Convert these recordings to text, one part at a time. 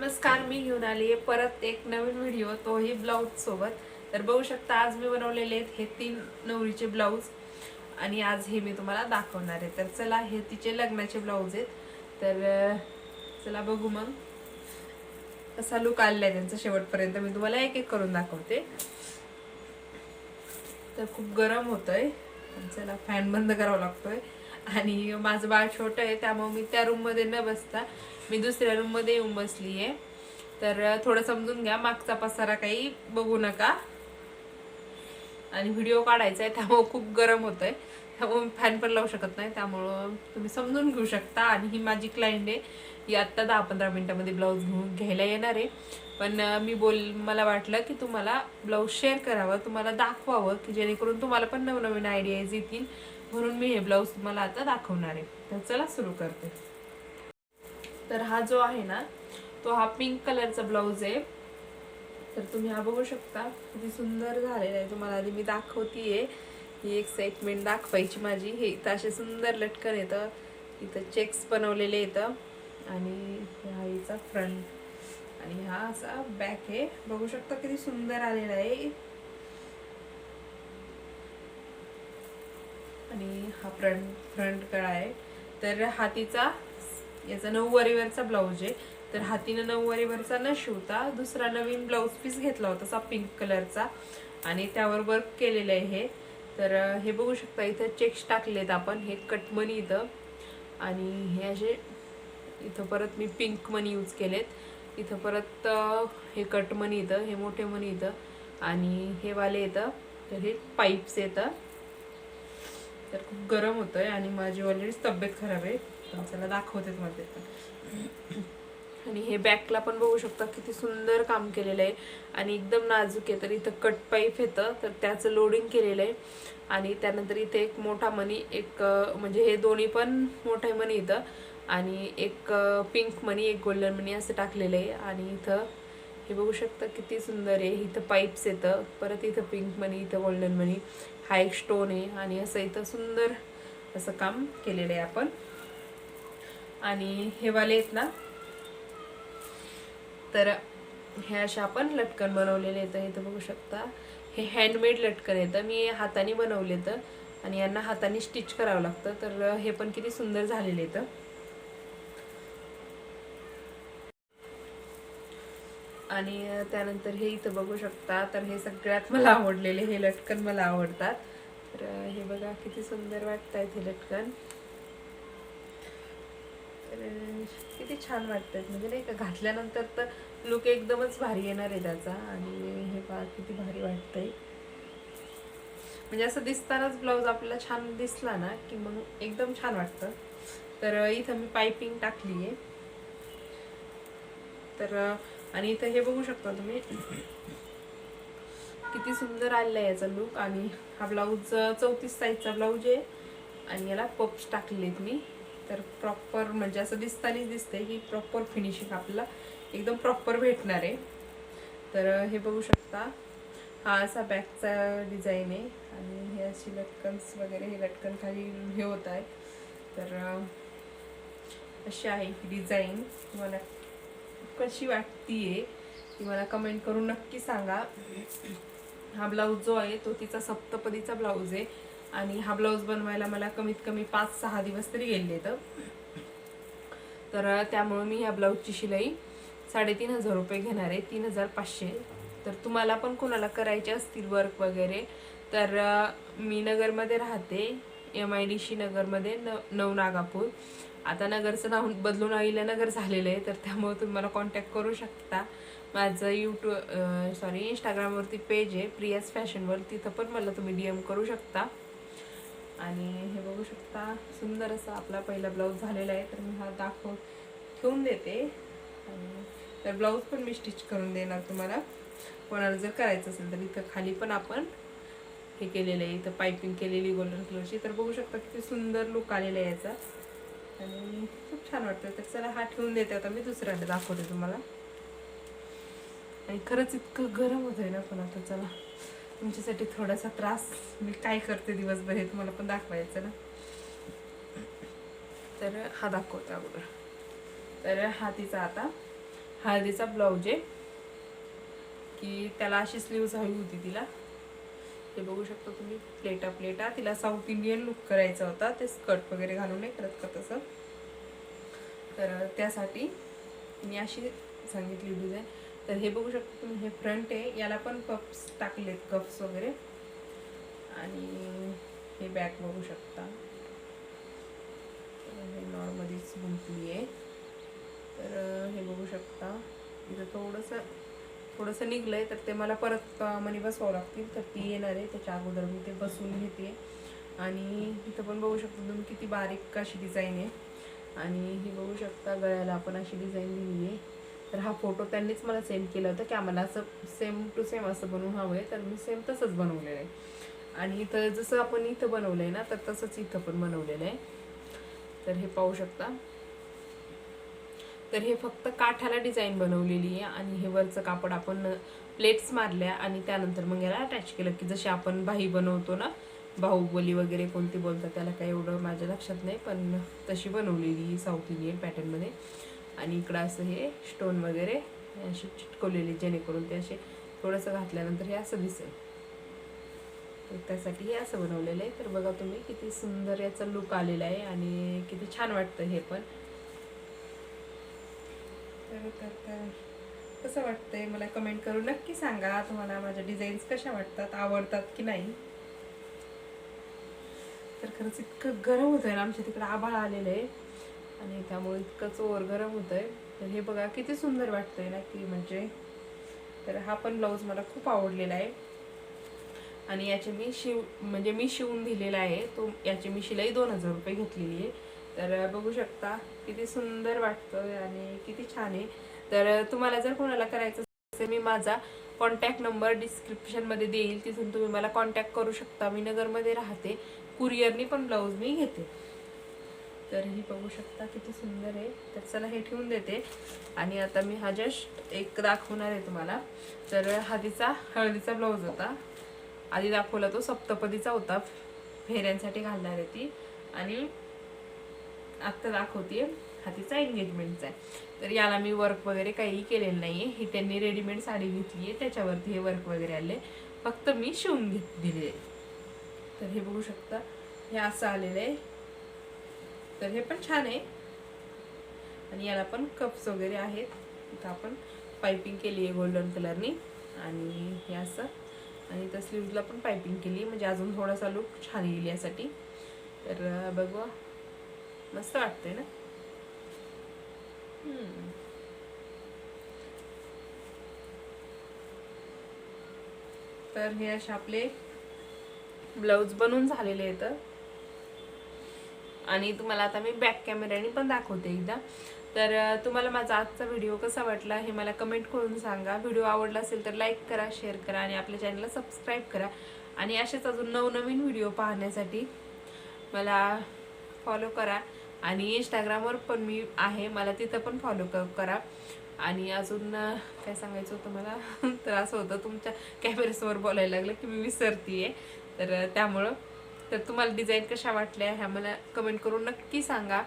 नमस्कार मी घेऊन आली आहे परत एक नवीन व्हिडिओ तोही ब्लाऊज सोबत. तर बघू शकता आज मी बनवलेले आहेत हे तीन नवरीचे ब्लाऊज आणि आज हे मी तुम्हाला दाखवणार आहे. तर चला हे तिचे लग्नाचे ब्लाऊज आहेत. तर चला बघू मग. कसा लुक आलेला आहे त्यांचा शेवटपर्यंत मी तुम्हाला एक एक करून दाखवते. तर खूप गरम होतंय. चला फॅन बंद करावा लागतोय. आणि माझं बाळ छोटं आहे त्यामुळे मी त्या रूममध्ये न बसता मी दुसऱ्या रूममध्ये येऊन बसली आहे तर थोडं समजून घ्या मागचा पसारा काही बघू नका. आणि व्हिडिओ काढायचा आहे त्यामुळं खूप गरम होत आहे त्यामुळे फॅन पण लावू शकत नाही. त्यामुळं तुम्ही समजून घेऊ शकता. आणि ही माझी क्लायंट आहे. ही आत्ता दहा पंधरा मिनटामध्ये ब्लाऊज घेऊन घ्यायला येणार आहे. पण मी बोल मला वाटलं की तुम्हाला ब्लाऊज शेअर करावं तुम्हाला दाखवावं की जेणेकरून तुम्हाला पण नवनवीन आयडियाज येतील. म्हणून मी हे ब्लाऊज तुम्हाला आता दाखवणार आहे. तर चला सुरू करते. तर हा जो आहे ना तो हा पिंक कलरचा ब्लाऊज आहे. तर तुम्ही हा बघू शकता. किती सुंदर झालेला आहे. तुम्हाला आधी मी दाखवतीये. ही एक्साइटमेंट दाखवायची माझी. हे इथं असे सुंदर लटकन येतं. इथं चेक्स बनवलेले येतं. आणि हा हिचा फ्रंट आणि हा असा बॅक आहे. बघू शकता किती सुंदर आलेला आहे. आणि हा फ्रंट फ्रंट कळा आहे. तर हातीचा याचा नऊवारीवरचा ब्लाऊज आहे. तर हातीनं नऊवारीवरचा न शिवता दुसरा नवीन ब्लाऊज पीस घेतला होता असा पिंक कलरचा आणि त्यावर वर्क केलेलं आहे हे. तर हे बघू शकता इथं चेक्स टाकलेत आपण. हे कटमनी इथं. आणि हे असे इथं परत मी पिंक मनी यूज केलेत. इथं परत हे कटमनी इथं हे मोठे मनी इथं. आणि हे वाले येतं तर हे पाईप्स येतं तर खूप गरम होतंय आणि माझी ऑलरेडीच तब्येत खराब आहे. पण चला दाखवते तुम्हाला ते आणि हे बॅकला पण बघू शकता किती सुंदर काम केलेलं आहे. आणि एकदम नाजूक आहे तर इथं कट पाईप येतं तर त्याचं लोडिंग केलेलं आहे. आणि त्यानंतर इथे एक मोठा मनी एक म्हणजे हे दोन्ही पण मोठा मनी इथं. आणि एक पिंक मनी एक गोल्डन मनी असं टाकलेलं आहे. आणि इथं हे बघू शकता किती सुंदर आहे. इथं पाईप्स येतं परत इथं पिंक मनी इथं गोल्डन मनी. हा एक स्टोन आहे. आणि असं इथं सुंदर असं काम केलेलं आहे आपण. आणि हे वाले आहेत ना तर हे अशा आपण लटकन बनवलेले आहेत. इथं बघू शकता हे हँडमेड लटकन येतं मी हाताने बनवले तर आणि यांना हाताने स्टिच करावं लागतं. तर हे पण किती सुंदर झालेले येतं आणि त्यानंतर हे इथं बघू शकता तर हे सगळ्यात मला आवडलेले हे लटकन मला आवडतात. तर हे बघा किती सुंदर वाटत आहेत हे लटकन. किती छान वाटतात म्हणजे नाही का घातल्यानंतर तर लुक एकदमच भारी येणार आहे त्याचा. आणि हे पहा किती भारी वाटतंय. म्हणजे असं दिसतानाच ब्लाऊज आपल्याला छान दिसला ना की मग एकदम छान वाटतं. तर इथं मी पायपिंग टाकली आहे तर आणि इथं हे बघू शकता तुम्ही. किती सुंदर आलेला आहे याचा लुक आणि हा ब्लाऊज चौतीस साईजचा ब्लाऊज आहे. आणि याला पप्स टाकले आहेत मी. तर प्रॉपर म्हणजे असं दिसतानीच दिसतंय की प्रॉपर फिनिशिंग आपला एकदम प्रॉपर भेटणार आहे. तर हे बघू शकता. हा असा बॅकचा डिझाईन आहे आणि हे अशी लटकन्स वगैरे हे लटकन खाली हे होत आहे. तर अशी आहे ही डिझाईन तुम्हाला कशी वाटतीये ती मला कमेंट करून नक्की सांगा. हा ब्लाऊज जो आहे तो तिचा सप्तपदीचा ब्लाऊज आहे. आणि हा ब्लाऊज बनवायला मला कमीत कमी पाच सहा दिवस तरी गेले तर. तर त्यामुळं मी ह्या ब्लाऊजची शिलाई साडेतीन हजार रुपये घेणार आहे तीन हजार पाचशे. तर तुम्हाला पण कोणाला करायचे असतील वर्क वगैरे तर मी नगरमध्ये राहते एम आय डी सी नगरमध्ये न नवनागापूर आता नगरचं नाव बदलून अहिल्यानगर झालेलं आहे तर त्यामुळे तुम्ही मला कॉन्टॅक्ट करू शकता. माझं यूट्यूब सॉरी इंस्टाग्रामवरती पेज आहे प्रियास फॅशनवर तिथं पण मला तुम्ही डी एम करू शकता. आणि हे बघू शकता सुंदर असा आपला पहिला ब्लाऊज झालेला आहे. तर मी हा दाखव ठेवून देते. आणि तर ब्लाऊज पण मी स्टिच करून देणार तुम्हाला. कोणाला जर करायचं असेल तर इथं खाली पण आपण हे केलेलं आहे. इथं पायपिंग केलेली गोल्डन कलरची तर बघू शकता किती सुंदर लुक आलेला आहे याचा. आणि खूप छान वाटतं तर चला हा ठेवून देते. आता मी दुसऱ्या दाखवते तुम्हाला. आणि खरंच इतकं गरम होत आहे ना पण आता चला. तुमच्यासाठी थोडासा त्रास मी काय करते दिवसभर हे तुम्हाला पण दाखवायचं ना. तर हा दाखवतो अगोदर. तर हा तिचा आता हळदीचा ब्लाऊज आहे. की त्याला अशी स्लीव्ज हवी होती तिला. हे बघू शकता तुम्ही प्लेटा प्लेटा. तिला साऊथ इंडियन लुक करायचा होता. ते स्कर्ट वगैरे घालून नाही करत का तसं? तर त्यासाठी मी अशी सांगितली डिझाईन तर हे बघू शकता तुम्ही हे फ्रंट आहे. याला पण कप्स टाकलेत कप्स वगैरे. आणि हे बॅक बघू शकता. हे नॉर्मलीच गुंतली आहे. तर हे बघू शकता. इथं थोडंसं थोडंसं निघलं आहे तर ते मला परत मनी बसवावं लागतील. तर ती येणार आहे. त्याच्या अगोदर मी ते बसून घेते. आणि इथं पण बघू शकता तुम्ही किती बारीक अशी डिझाईन आहे. आणि ही बघू शकता गळ्याला आपण अशी डिझाईन दिली आहे. तर हा फोटो त्यांनीच मला सेंड केला होता की आम्हाला असं सेम टू सेम असं बनवून हवं आहे तर मी सेम तसंच बनवलेलं आहे. आणि इथं जसं आपण इथं बनवलं आहे ना तर तसंच इथं पण बनवलेलं आहे. तर हे पाहू शकता. तर हे फक्त काठाला डिझाईन बनवलेली आहे आणि हे वरचं कापड आपण प्लेट्स मारल्या आणि त्यानंतर मग याला अटॅच केलं की जशी आपण बाही बनवतो ना बाहुबली वगैरे कोणती बोलतात त्याला काही एवढं माझ्या लक्षात नाही पण तशी बनवलेली साऊथ इंडियन पॅटर्नमध्ये आणि इकडं असं हे स्टोन वगैरे असे चिटकवलेले जेणेकरून ते असे थोडंसं घातल्यानंतर हे असं दिसेल. तर त्यासाठी हे असं बनवलेलं आहे. तर बघा तुम्ही किती सुंदर याचा लुक आलेला आहे आणि किती छान वाटतं हे पण. तर कसं वाटतंय मला कमेंट करून नक्की सांगा. तुम्हाला माझ्या डिझाईन्स कशा वाटतात आवडतात की नाही? तर खरंच इतकं गरम होत आहे ना आमच्या तिकडे आभाळ आलेलं आहे. आणि त्यामुळे इतकंच चोर गरम होत आहे तर हे बघा किती सुंदर वाटतंय ना की म्हणजे तर हा पण ब्लाऊज मला खूप आवडलेला आहे. आणि याचे मी शिव म्हणजे मी शिवून दिलेला आहे. तो याची मी शिलाई दोन हजार रुपये घेतलेली आहे. तर बघू शकता किती सुंदर वाटतं आणि किती छान आहे. तर तुम्हाला जर कोणाला करायचं असेल मी माझा कॉन्टॅक्ट नंबर डिस्क्रिप्शनमध्ये देईल. तिथून तुम्ही मला कॉन्टॅक्ट करू शकता. मी नगरमध्ये राहते. कुरिअरनी पण ब्लाऊज मी घेते. तर ही बघू शकता किती सुंदर आहे. तर चला हे ठेवून देते. आणि आता मी हा जस्ट एक दाखवणार आहे तुम्हाला. तर हळदीचा हळदीचा ब्लाऊज होता. आधी दाखवला तो सप्तपदीचा होता. फेऱ्यांसाठी घालणार आहे ती. आणि आत्ता दाखवते हातीचा एंगेजमेंटचा आहे. तर याला मी वर्क वगैरे काहीही केलेलं नाही आहे ही त्यांनी रेडीमेड साडी घेतली आहे. त्याच्यावरती हे वर्क वगैरे आले फक्त मी शिवून घेत दिले तर हे बघू शकता. हे असं आलेलं आहे. तर हे पण छान आहे. आणि याला पण कप्स वगैरे आहेत. इथं आपण पायपिंग केली आहे गोल्डन कलरनी आणि हे असं. आणि त्या स्लीव्जला पण पायपिंग केली म्हणजे अजून थोडासा लुक छान येईल यासाठी. तर बघू. मस्त वाटतंय ना? तर हे असे आपले ब्लाऊज बनवून झालेले आहेत. आणि तुम्हाला आता मी बॅक कॅमेऱ्याने पण दाखवते एकदा. तर तुम्हाला माझा आजचा व्हिडिओ कसा वाटला हे मला कमेंट करून सांगा. व्हिडिओ आवडला असेल तर लाईक करा शेअर करा आणि आपल्या चॅनलला सबस्क्राईब करा. आणि असेच अजून नवनवीन व्हिडिओ पाहण्यासाठी मला फॉलो करा. आणि इंस्टाग्रामवर पण मी आहे. मला तिथं पण फॉलो करा. आणि अजून काय सांगायचं होतं मला? तर असं होतं. तुमच्या कॅमेऱ्यासमोर बोलायला लागलं की मी विसरतीये. तर त्यामुळं तर तुम्हाला डिझाईन कशा वाटल्या ह्या मला कमेंट करून नक्की सांगा.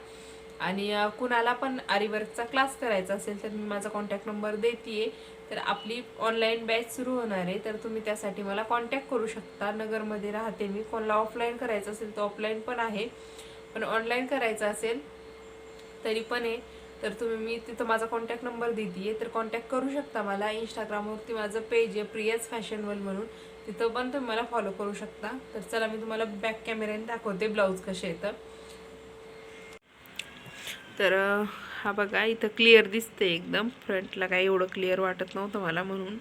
आणि कुणाला पण आरीवर्कचा क्लास करायचा असेल तर मी माझा कॉन्टॅक्ट नंबर देते तर आपली ऑनलाईन बॅच सुरू होणार आहे. तर तुम्ही त्यासाठी मला कॉन्टॅक्ट करू शकता. नगरमध्ये राहते मी. कोणाला ऑफलाईन करायचं असेल तर ऑफलाईन पण आहे. पण ऑनलाईन करायचं असेल तरी पण आहे. तर तुम्ही मी तिथं माझा कॉन्टॅक्ट नंबर देते तर कॉन्टॅक्ट करू शकता मला. इंस्टाग्रामवरती माझं पेज आहे. प्रियाज फॅशन वर्ल्ड म्हणून. तिथं पण तुम्ही मला फॉलो करू शकता. तर चला मी तुम्हाला बॅक कॅमेऱ्याने दाखवते ब्लाऊज कसे येतं तर हा बघा इथं क्लिअर दिसते एकदम. फ्रंटला काही एवढं क्लिअर वाटत नव्हतं मला म्हणून.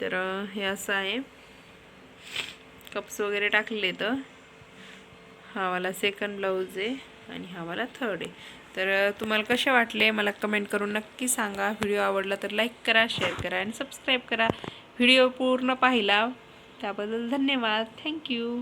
तर हे असं आहे. कप्स वगैरे टाकले तर हा मला सेकंड ब्लाऊज आहे आणि हा मला थर्ड आहे. तर तुम्हाला कसे वाटले? मला कमेंट करून नक्की सांगा. व्हिडिओ आवडला तर लाईक करा शेअर करा आणि सबस्क्राईब करा. व्हिडिओ पूर्ण पाहिला. त्याबद्दल धन्यवाद. थँक्यू